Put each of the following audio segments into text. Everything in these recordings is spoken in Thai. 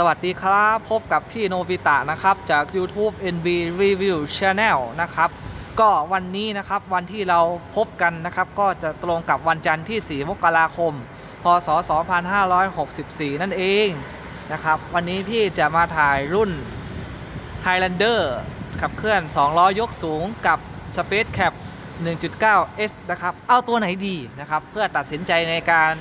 สวัสดีครับ พบกับพี่โนบิตะนะครับ จาก YouTube NB Review Channel นะครับ ก็วันนี้นะครับวันที่เราพบกันนะครับ ก็จะตรงกับวันจันทร์ที่ 4 มกราคม พศ 2564 นั่นเองนะครับ วันนี้พี่จะมาถ่ายรุ่น Highlander ขับเคลื่อน 2 ล้อยกสูงกับ Space Cap 1.9 S นะครับ เอาตัวไหนดีนะครับ เพื่อตัดสินใจในการ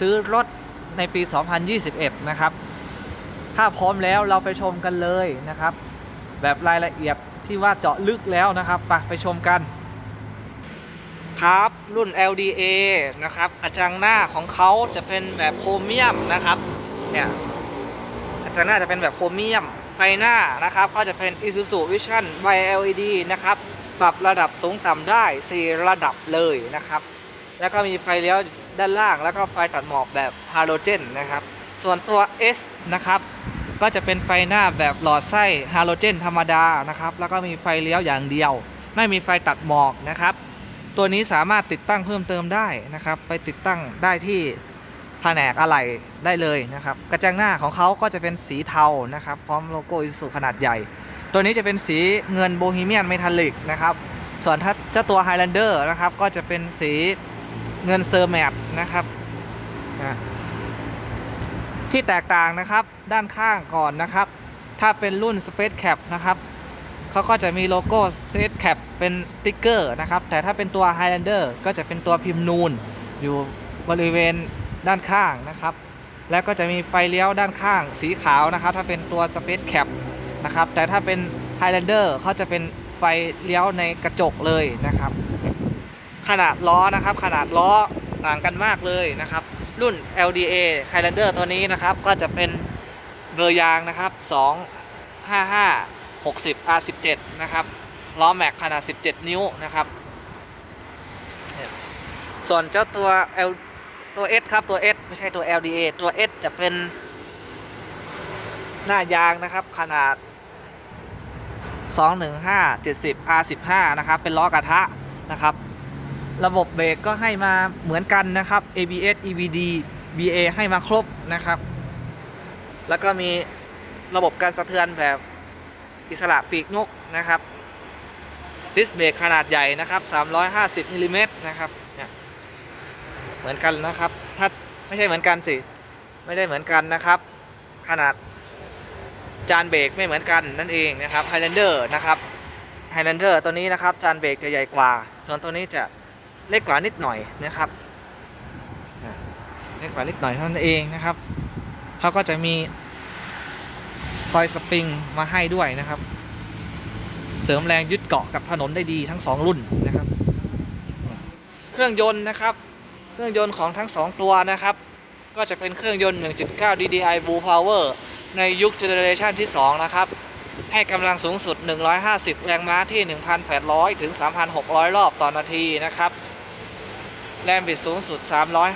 ซื้อรถในปี 2021 นะครับ ถ้าพร้อมแล้วเราไปชมกันเลยนะครับ แบบรายละเอียดที่ว่าเจาะลึกแล้วนะครับไปไปชมกัน ครับรุ่น LDA นะครับกระจังหน้าของเขาจะเป็นแบบโครเมียมนะครับเนี่ยกระจังหน้าจะเป็นแบบโครเมียมไฟหน้านะครับก็จะเป็น Isuzu Vision YLED นะครับปรับระดับสูงต่ำได้ 4 ระดับเลยนะครับ แล้วก็มีไฟเลี้ยวด้านล่าง แล้วก็ไฟตัดหมอกแบบฮาโลเจนนะครับ ส่วนตัว S นะครับ ก็จะเป็นไฟหน้าแบบหลอดไส้ฮาโลเจนธรรมดานะครับ แล้วก็มีไฟเลี้ยวอย่างเดียว ไม่มีไฟตัดหมอกนะครับ ตัวนี้สามารถติดตั้งเพิ่มเติมได้นะครับ ไปติดตั้งได้ที่แผนกอะไหล่ได้เลยนะครับ กระจังหน้าของเขาก็จะเป็นสีเทานะครับ พร้อมโลโก้อิสุขนาดใหญ่ ตัวนี้จะเป็นสีเงินโบฮีเมียนเมทัลลิกนะครับ ส่วนถ้าเจ้าตัว Highlander นะครับ ก็จะเป็นสีเงินเซอร์แมตนะครับอะ ที่แตกต่างนะครับด้านข้างก่อนนะครับ ถ้าเป็นรุ่น Space Cap นะครับเขาก็จะมีโลโก้ Space Cap เป็นสติกเกอร์นะครับ แต่ถ้าเป็นตัว Highlander ก็จะเป็นตัวพิมพ์นูน อยู่บริเวณด้านข้างนะครับ แล้วก็จะมีไฟเลี้ยวด้านข้างสีขาวนะครับ ถ้าเป็นตัว Space Cap นะครับ แต่ถ้าเป็น Highlander เขาจะเป็นไฟเลี้ยวในกระจกเลยนะครับ ขนาดล้อนะครับ ขนาดล้อต่างกันมากเลยนะครับ รุ่น LDA Highlander ตัวนี้นะครับ ก็จะเป็นเบอร์ยางนะครับ 255 60 R17 นะครับ ล้อแม็กขนาด 17 นิ้วนะครับ ส่วนเจ้าตัว L ตัว S ครับ ตัว S ไม่ใช่ตัว LDA ตัว S จะเป็นหน้ายางนะครับขนาด 215 70 R15 นะครับ เป็นล้อกระทะนะครับ ระบบเบรกก็ให้มาเหมือนกันนะครับ ABS EBD BA ให้มาครบนะครับ แล้วก็มีระบบการสะเทือนแบบอิสระปีกนกนะครับดิสเบรกขนาดใหญ่นะครับ 350มิลลิเมตรนะครับเนี่ยเหมือนกันนะครับ ถ้าไม่ใช่เหมือนกันสิ ไม่ได้เหมือนกันนะครับ ขนาดจานเบรกไม่เหมือนกันนั่นเองนะครับ Highlander นะครับ Highlander ตัวนี้นะครับจานเบรกจะใหญ่กว่า ส่วนตัวนี้จะ เล็กกว่านิดหน่อยนะครับเล็กกว่านิดหน่อยเท่านั้นเองนะครับเขาก็จะมีคอยสปริงมาให้ด้วยนะครับ เสริมแรงยึดเกาะกับถนนได้ดีทั้ง 2 รุ่นนะครับ เครื่องยนต์นะครับ เครื่องยนต์ของทั้ง 2 ตัวนะครับ ก็จะเป็นเครื่องยนต์ 1.9 DDI Blue Power ในยุคเจเนเรชันที่ 2 นะครับ ให้กำลังสูงสุด 150 แรงม้าที่ 1,800 ถึง 3,600 รอบต่อนาทีนะครับ แรงบิดสูงสุด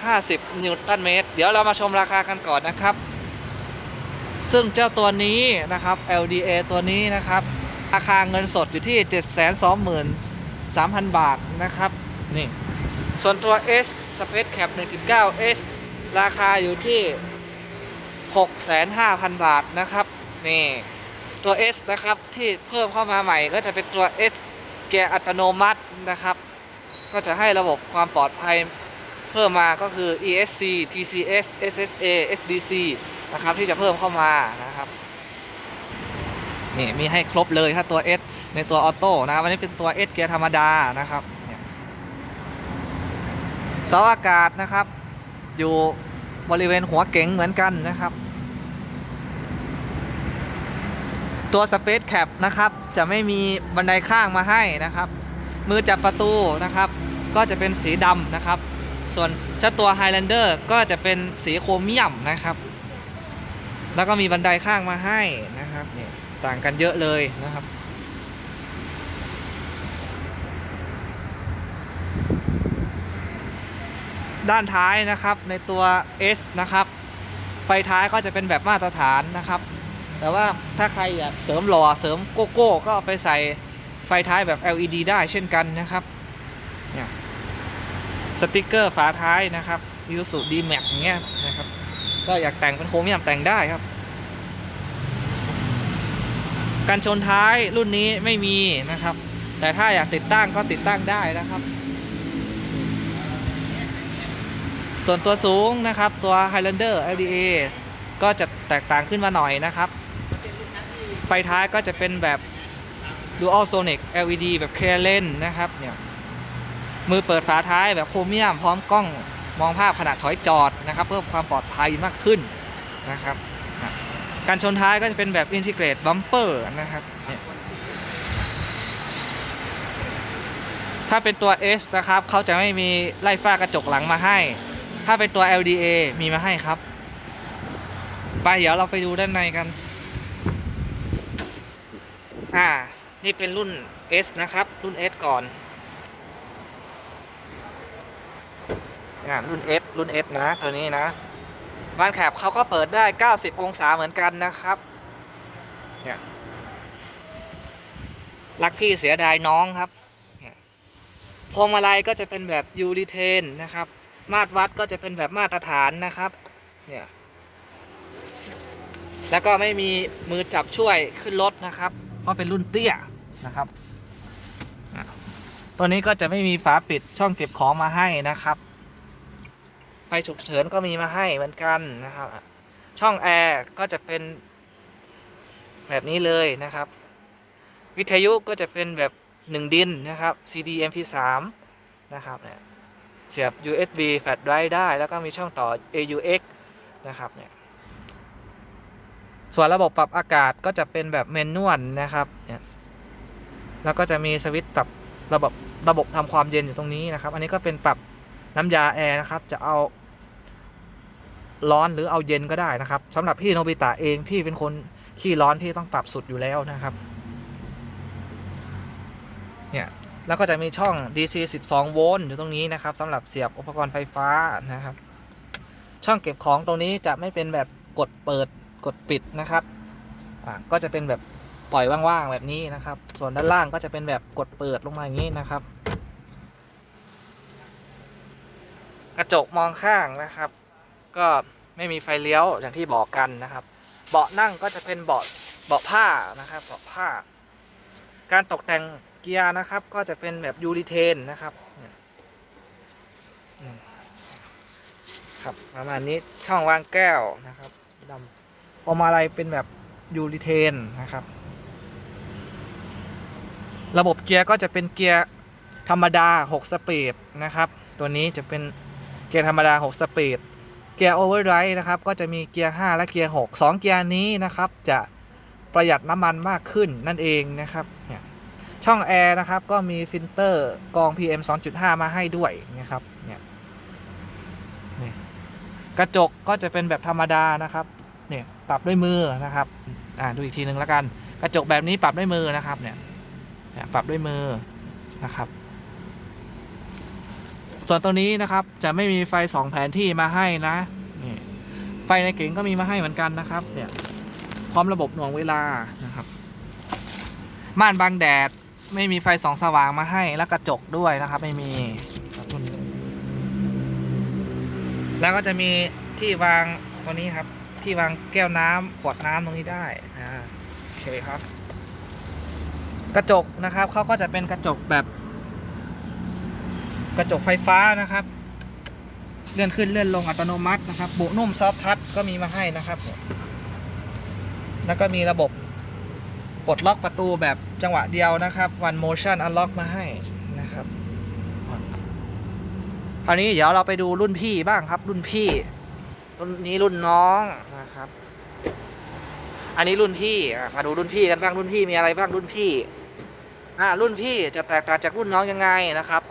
350 นิวตันเมตร เดี๋ยวเรามาชมราคากันก่อนนะครับ ซึ่งเจ้าตัวนี้นะครับ LDA ตัวนี้นะครับ ราคาเงินสดอยู่ที่ 723,000 บาทนะครับ นี่ ส่วนตัว S Space Cap 1.9 S ราคาอยู่ที่ 6,500,000 บาทนะครับ นี่ ตัว S นะครับที่เพิ่มเข้ามาใหม่ก็จะเป็นตัว S เกียร์อัตโนมัตินะครับ ก็จะให้ระบบความปลอดภัยเพิ่มมาก็คือ ESC TCS SSA SDC นะครับที่จะเพิ่มเข้ามานะครับนี่มีให้ครบเลยถ้าตัว S ในตัวออโต้นะครับอันนี้เป็นตัว S เกียร์ธรรมดานะครับเนี่ยเสาอากาศนะครับ อยู่บริเวณหัวเก๋งเหมือนกันนะครับ ตัว Space Cap นะครับ จะไม่มีบันไดข้างมาให้นะครับ มือจับประตูนะครับ ก็จะเป็นสีดำนะครับ ส่วนเจ้าตัว Highlander ก็จะเป็นสีโครเมียมนะครับ แล้วก็มีบันไดข้างมาให้นะครับเนี่ยต่างกันเยอะเลยนะครับด้านท้ายนะครับในตัว S นะครับ ไฟท้ายก็จะเป็นแบบมาตรฐานนะครับ แต่ว่าถ้าใครอยากเสริมหล่อเสริมโกโก้ก็ไปใส่ ฟท้ายแบบ LED ได้เช่นกันนะครับเนี่ยสติกเกอร์ฝาท้ายนะครับ Isuzu D-Max อย่างเงี้ยนะครับ ก็อยากแต่งเป็นโครเมียมแต่งได้ครับกันชนท้ายรุ่นนี้ไม่มีนะครับ แต่ถ้าอยากติดตั้งก็ติดตั้งได้นะครับ ส่วนตัวสูงนะครับตัว Highlander LDA ก็จะแตกต่างขึ้นมาหน่อยนะครับ ไฟท้ายก็จะเป็นแบบ Dual Sonic LED แบบ Clear Lens นะครับเนี่ยมือเปิดฝาท้ายแบบโครเมียมพร้อมกล้องมองภาพขณะถอยจอดนะครับ เพิ่มความปลอดภัยมากขึ้นนะครับ การชนท้ายก็จะเป็นแบบ Integrate Bumper นะครับเนี่ยถ้าเป็นตัว S นะครับเขาจะไม่มีไล่ฝ้ากระจกหลังมาให้ ถ้าเป็นตัว LDA มีมาให้ครับ ไปเดี๋ยวเราไปดูด้านในกัน อ่า นี่เป็นรุ่น S นะครับ รุ่น S ก่อนอ่ารุ่น S รุ่น S นะ ตัวนี้นะบานแคบเขาก็เปิดได้ 90 องศาเหมือนกันนะครับ เนี่ย รักพี่เสียดายน้องครับ พวงมาลัยก็จะเป็นแบบยูริเทนนะครับ มาตรวัดก็จะเป็นแบบมาตรฐานนะครับ เนี่ย แล้วก็ไม่มีมือจับช่วยขึ้นรถนะครับ เพราะเป็นรุ่นเตี้ย นะครับ ตัวนี้ก็จะไม่มีฝาปิดช่องเก็บของมาให้นะครับ ไฟฉุกเฉินก็มีมาให้เหมือนกันนะครับ ช่องแอร์ก็จะเป็นแบบนี้เลยนะครับ วิทยุก็จะเป็นแบบหนึ่งดินนะครับ CD MP3 นะครับเนี่ยเสียบ USB flash drive ได้ แล้วก็มีช่องต่อ AUX นะครับเนี่ยส่วนระบบปรับอากาศก็จะเป็นแบบเมนนวลนะครับเนี่ย แล้วก็จะมีสวิตช์ปรับระบบระบบทำความเย็นอยู่ตรงนี้นะครับ อันนี้ก็เป็นปรับน้ำยาแอร์นะครับ จะเอาร้อนหรือเอาเย็นก็ได้นะครับสำหรับพี่โนบิตะเองพี่เป็นคนขี้ร้อนพี่ต้องปรับสุดอยู่แล้วนะครับเนี่ยแล้วก็จะมีช่อง DC 12 โวลต์อยู่ตรงนี้นะครับสำหรับเสียบอุปกรณ์ไฟฟ้านะครับ ช่องเก็บของตรงนี้จะไม่เป็นแบบกดเปิดกดปิดนะครับก็จะเป็นแบบ ปล่อยว่างๆแบบนี้นะครับ ส่วนด้านล่างก็จะเป็นแบบกดเปิดลงมาอย่างนี้นะครับ กระจกมองข้างนะครับ ก็ไม่มีไฟเลี้ยวอย่างที่บอกกันนะครับ เบาะนั่งก็จะเป็นเบาะเบาะผ้านะครับเบาะผ้า การตกแต่งเกียร์นะครับ ก็จะเป็นแบบยูริเทนนะครับครับประมาณนี้ช่องวางแก้วนะครับสีดำพวงมาลัยเป็นแบบยูริเทนนะครับ ระบบเกียร์ก็จะเป็นเกียร์ธรรมดา 6 สปีดนะครับ ตัวนี้จะเป็นเกียร์ธรรมดา 6 สปีด เกียร์โอเวอร์ไรด์นะครับ ก็จะมีเกียร์ 5 และเกียร์ 6 2 เกียร์นี้นะครับ จะประหยัดน้ำมันมากขึ้นนั่นเองนะครับ เนี่ยช่องแอร์นะครับ ก็มีฟิลเตอร์กรอง PM 2.5 มาให้ด้วยนะครับ เนี่ยกระจกก็จะเป็นแบบธรรมดานะครับ เนี่ยปรับด้วยมือนะครับ อ่าดูอีกทีนึงแล้วกัน กระจกแบบนี้ปรับด้วยมือนะครับ เนี่ย ปรับด้วยมือนะครับ ส่วนตัวนี้นะครับจะไม่มีไฟสองแผนที่มาให้นะนี่ไฟในเก๋งก็มีมาให้เหมือนกันนะครับเนี่ยพร้อมระบบหน่วงเวลานะครับ ม่านบังแดดไม่มีไฟสองสว่างมาให้แล้วกระจกด้วยนะครับ ไม่มี แล้วก็จะมีที่วางตัวนี้ครับ ที่วางแก้วน้ำขวดน้ำตรงนี้ได้อ่าโอเคครับ กระจกนะครับเขาก็จะเป็นกระจกแบบ กระจกไฟฟ้านะครับ เลื่อนขึ้นเลื่อนลงอัตโนมัตินะครับ บุนุ่มซอฟทัชก็มีมาให้นะครับ แล้วก็มีระบบปลดล็อกประตูแบบจังหวะเดียวนะครับ one motion unlock มาให้นะครับคราวนี้เดี๋ยวเราไปดูรุ่นพี่บ้างครับ รุ่นพี่ รุ่นนี้รุ่นน้องนะครับ อันนี้รุ่นพี่มาดูรุ่นพี่กันบ้างรุ่นพี่มีอะไรบ้างรุ่นพี่ อ่ารุ่นพี่จะแตกต่างจากรุ่นน้องยังไงนะครับ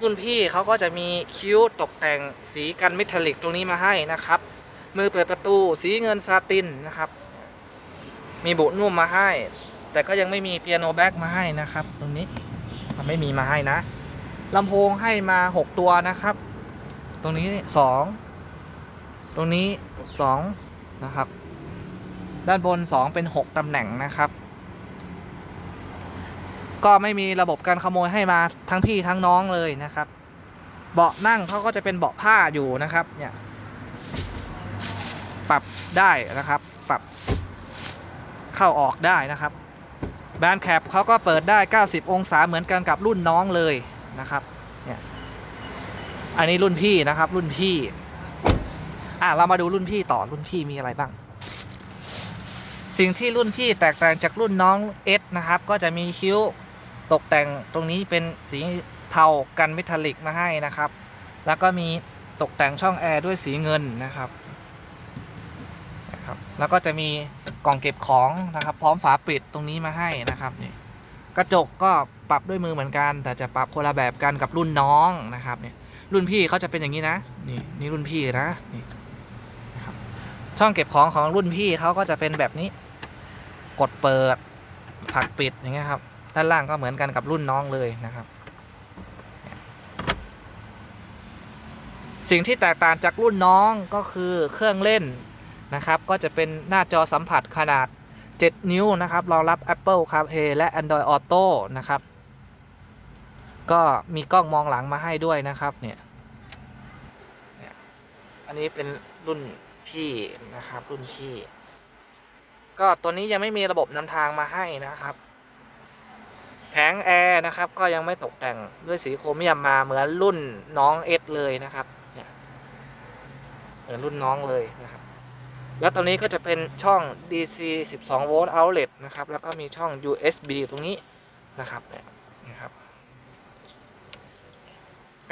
รุ่นพี่เขาก็จะมีคิ้วตกแต่งสีกันเมทัลลิกตรงนี้มาให้นะครับ มือเปิดประตูสีเงินซาตินนะครับ มีบุนุ่มมาให้ แต่ก็ยังไม่มีเปียโนแบ็กมาให้นะครับ ตรงนี้มันไม่มีมาให้นะลำโพงให้มา 6 ตัวนะครับ ตรงนี้ 2 ตรงนี้ 2 นะครับ ด้านบน 2 เป็น 6ตำแหน่งนะครับ ก็ไม่มีระบบการขโมยให้มาทั้งพี่ทั้งน้องเลยนะครับ เบาะนั่งเขาก็จะเป็นเบาะผ้าอยู่นะครับเนี่ยปรับได้นะครับ ปรับเข้าออกได้นะครับแบนแคปเขาก็เปิดได้ 90 องศาเหมือนกันกับรุ่นน้องเลยนะครับเนี่ยอันนี้รุ่นพี่นะครับรุ่นพี่อะเรามาดูรุ่นพี่ต่อรุ่นพี่มีอะไรบ้าง สิ่งที่รุ่นพี่แตกต่างจากรุ่นน้องเอสนะครับ ก็จะมีคิ้ว ตกแต่งตรงนี้เป็นสีเทากันเมทัลลิกมาให้นะครับ แล้วก็มีตกแต่งช่องแอร์ด้วยสีเงินนะครับนะครับ แล้วก็จะมีกล่องเก็บของนะครับ พร้อมฝาปิดตรงนี้มาให้นะครับนี่กระจกก็ปรับด้วยมือเหมือนกัน แต่จะปรับคนละแบบกันกับรุ่นน้องนะครับเนี่ยรุ่นพี่เขาจะเป็นอย่างนี้นะนี่นี่รุ่นพี่นะนี่นะครับช่องเก็บของของรุ่นพี่เขาก็จะเป็นแบบนี้ กดเปิดผลักปิดอย่างเงี้ยครับ ด้านล่างก็เหมือนกันกับรุ่นน้องเลยนะครับ สิ่งที่แตกต่างจากรุ่นน้องก็คือเครื่องเล่นนะครับ ก็จะเป็นหน้าจอสัมผัสขนาด 7 นิ้วนะครับรองรับ Apple CarPlay และ Android Auto นะครับ ก็มีกล้องมองหลังมาให้ด้วยนะครับเนี่ยเนี่ยอันนี้เป็นรุ่นพี่นะครับรุ่นพี่ ก็ตัวนี้ยังไม่มีระบบนำทางมาให้นะครับ แผงแอร์นะครับก็ยังไม่ตกแต่งด้วยสีโครเมียมมาเหมือนรุ่นน้องเอสเลยนะครับเนี่ยเหมือนรุ่นน้องเลยนะครับ แล้วตรงนี้ก็จะเป็นช่อง DC 12 โวลต์ outlet นะครับ แล้วก็มีช่อง USB ตรงนี้นะครับเนี่ยนะครับ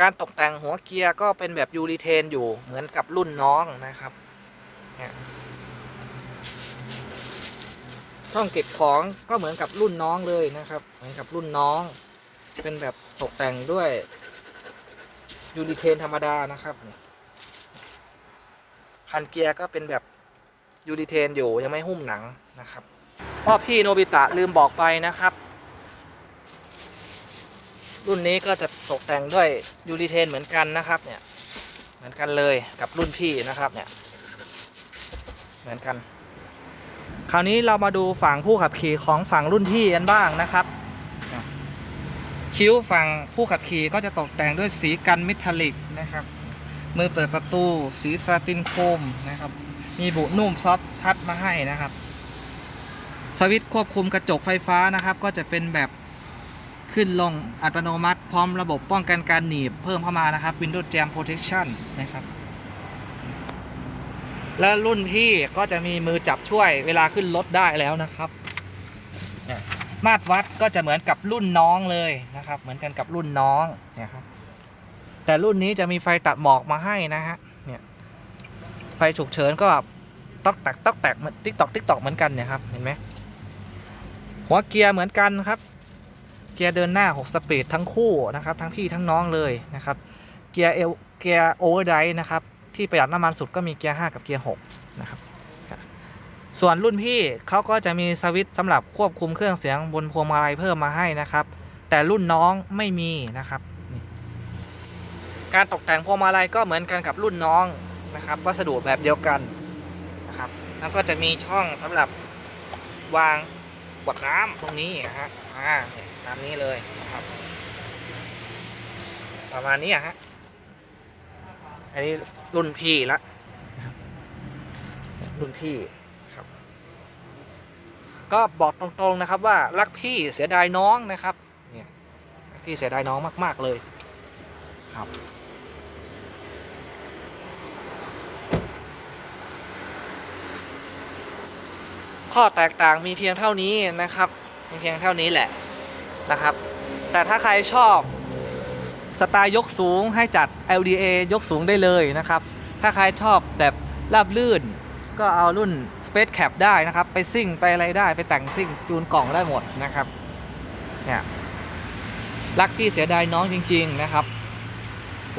การตกแต่งหัวเกียร์ก็เป็นแบบยูริเทนอยู่เหมือนกับรุ่นน้องนะครับเนี่ย ช่องเก็บของก็เหมือนกับรุ่นน้องเลยนะครับ เหมือนกับรุ่นน้อง เป็นแบบตกแต่งด้วยยูริเทนธรรมดานะครับคันเกียร์ก็เป็นแบบยูริเทนอยู่ยังไม่หุ้มหนังนะครับพ่อพี่โนบิตะลืมบอกไปนะครับ รุ่นนี้ก็จะตกแต่งด้วยยูริเทนเหมือนกันนะครับ เนี่ย เหมือนกันเลยกับรุ่นพี่นะครับ เนี่ย เหมือนกัน คราวนี้เรามาดูฝั่งผู้ขับขี่ของฝั่งรุ่นพี่กันบ้างนะครับ คิ้วฝั่งผู้ขับขี่ก็จะตกแต่งด้วยสีกันมิทัลลิกนะครับมือเปิดประตูสีซาตินโครมนะครับ มีบุนุ่มซอฟต์ทัชมาให้นะครับ สวิตช์ควบคุมกระจกไฟฟ้านะครับ ก็จะเป็นแบบขึ้นลงอัตโนมัติ พร้อมระบบป้องกันการหนีบเพิ่มเข้ามานะครับ Windows Jam Protection นะครับ และรุ่นพี่ก็จะมีมือจับช่วยเวลาขึ้นรถได้แล้วนะครับนี่มาตรวัดก็จะเหมือนกับรุ่นน้องเลยนะครับ เหมือนกันกับรุ่นน้องเนี่ยครับ แต่รุ่นนี้จะมีไฟตัดหมอกมาให้นะฮะ เนี่ย ไฟฉุกเฉินก็ตอกแตกตอกแตกเหมือนติ๊กตอกติ๊กตอกเหมือนกันเนี่ยครับ เห็นไหมหัวเกียร์เหมือนกันครับ เกียร์เดินหน้า 6 สปีดทั้งคู่นะครับ ทั้งพี่ทั้งน้องเลยนะครับ เกียร์เอลเกียร์โอเวอร์ไดนะครับ ที่ประหยัดน้ำมันสุดก็มีเกียร์ 5 กับเกียร์ 6 นะครับ ส่วนรุ่นพี่เขาก็จะมีสวิตช์สำหรับควบคุมเครื่องเสียงบนพวงมาลัยเพิ่มมาให้นะครับ แต่รุ่นน้องไม่มีนะครับ การตกแต่งพวงมาลัยก็เหมือนกันกับรุ่นน้องนะครับ วัสดุแบบเดียวกันนะครับ แล้วก็จะมีช่องสำหรับวางขวดน้ำตรงนี้นะฮะอ่านี่ยตามนี้เลยนะครับ ประมาณนี้อะฮะ อันนี้รุ่นพี่ละรุ่นพี่ครับ ก็บอกตรงๆนะครับว่ารักพี่เสียดายน้องนะครับ เนี่ยรักพี่เสียดายน้องมาก ๆเลยครับข้อแตกต่างมีเพียงเท่านี้นะครับมีเพียงเท่านี้แหละนะครับ แต่ถ้าใครชอบ สไตล์ยกสูงให้จัด LDA ยกสูงได้เลยนะครับ ถ้าใครชอบแบบราบลื่น ก็เอารุ่น Space Cap ได้นะครับ ไปซิ่งไปอะไรได้ไปแต่งซิ่งจูนกล่องได้หมดนะครับเนี่ยรักพี่เสียดายน้องจริง ๆนะครับ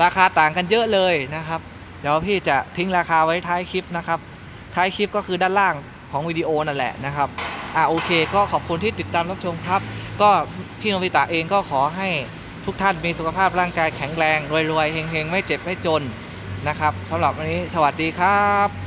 ราคาต่างกันเยอะเลยนะครับ เดี๋ยวพี่จะทิ้งราคาไว้ท้ายคลิปนะครับ ท้ายคลิปก็คือด้านล่างของวิดีโอนั่นแหละนะครับอ่าโอเค ก็ขอบคุณที่ติดตามรับชมครับ ก็พี่โนบิตะเองก็ขอให้ ทุกท่านมีสุขภาพร่างกายแข็งแรง รวยๆเฮงๆ ไม่เจ็บ ไม่จนนะครับสำหรับวันนี้สวัสดีครับ